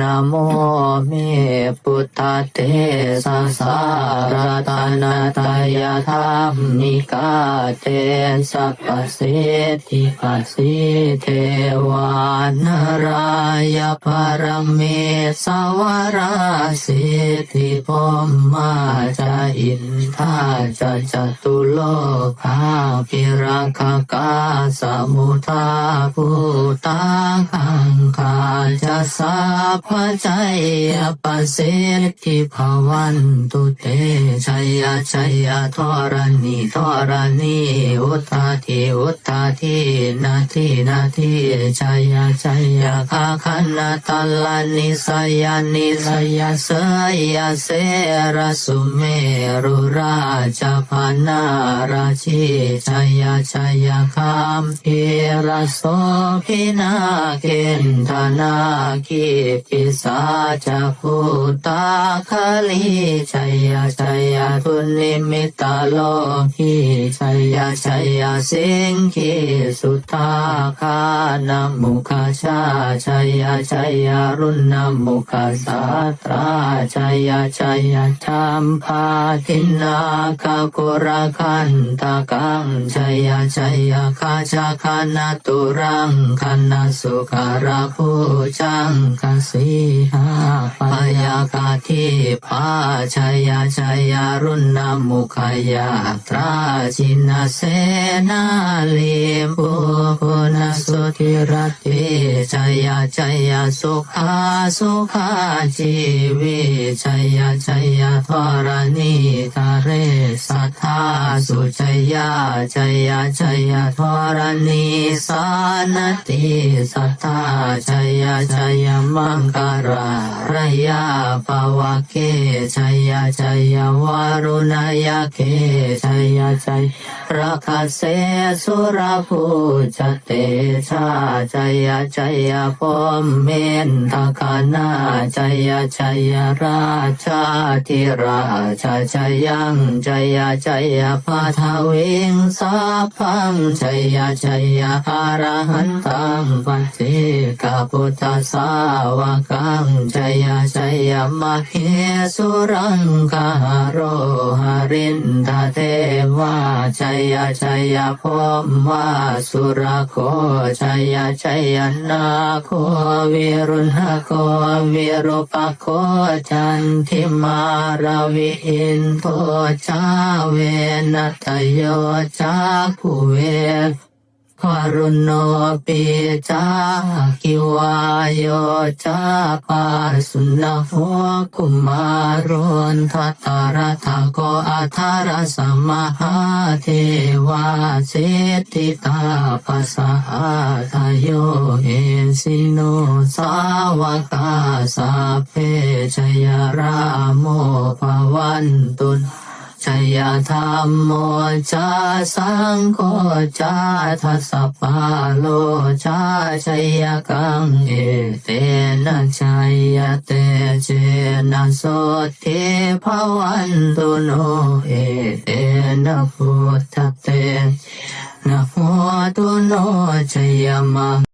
นะโมเมพุทธเตสะสารตนาตายาธรรมนิกาเตสัพสิทธิปัสสิเทวานารายปรเมสวราสิทธิพมมาจาอินทาจะจตุโลกาภิรักกาสมุทาภูตาขังคาจะสาใจยปเสทิภวันตุเตชัยยชัยยทรณีทรณีอุทาทิอุทาทินาทินาทิชัยยชัยยคาคันตัลลานิสยานิสยาเสยาเสรสุเมรุราชพานาราชิชัยยชัยยคามเอรโสพินาเกณฑนาคิปิสาจะพุตาคลีชัยยะชัยยะทุนิมิตาโลหิชัยยะชัยยสิงคิสุทธาคานมุขชาชัยชัยรุณนามุขสาตราชัยชัยธรรมภาทินาคากุรคันตากังชัยชัยคาชาคานาตุรังคันนาสุขาราภูจังคสีหาปายาคาทิภาชัยชัยรุณนามุขยาตราชินาเสนาลิมปุปุนาสุธิรัติชัยยชัยยสุขาสุขาชีวิชัยยชัยยทรณีทาเรสัทธาสุชัยยชัยยชัยยทรณีสานติสัทธาชัยยชัยยมังการารยาภาวะเกชัยยชัยยวารุณาเกชัยยชัยราคาเสสุรภูจเตชาชัยยชัยยพมเมนทคานาชัยยชัยยราชาธิราชาชัยยังชัยยชัยยพาทวิงสาพังชัยยชัยยอารหันตังปัจเจกพุทธสาวกังชัยยชัยยมเหสุรังคาโรหรินทเทวาชัยยชัยยพมาสุรโคชัยาชัยานาโควิรุณโควิรุปโคจันทิมาราวิอินโทชาเวนัตโยชาภูเว คารุณโนปิจาคิวายโยจาปาสุนโหคุมารนทัตตาระทาโกอัทาระสัมมาหาเทวาเสติตาปัสสะทายโยเอสิโนสาวกาสัพเพชยราโมภวันตุน ชยธรรมโมจาสังโฆจาทัสปาโลจาชยกังเอเตนะชยเตเจนะโสทิภวันตุโนเอเตนะพุทธเตนะโมตุโนชยมัง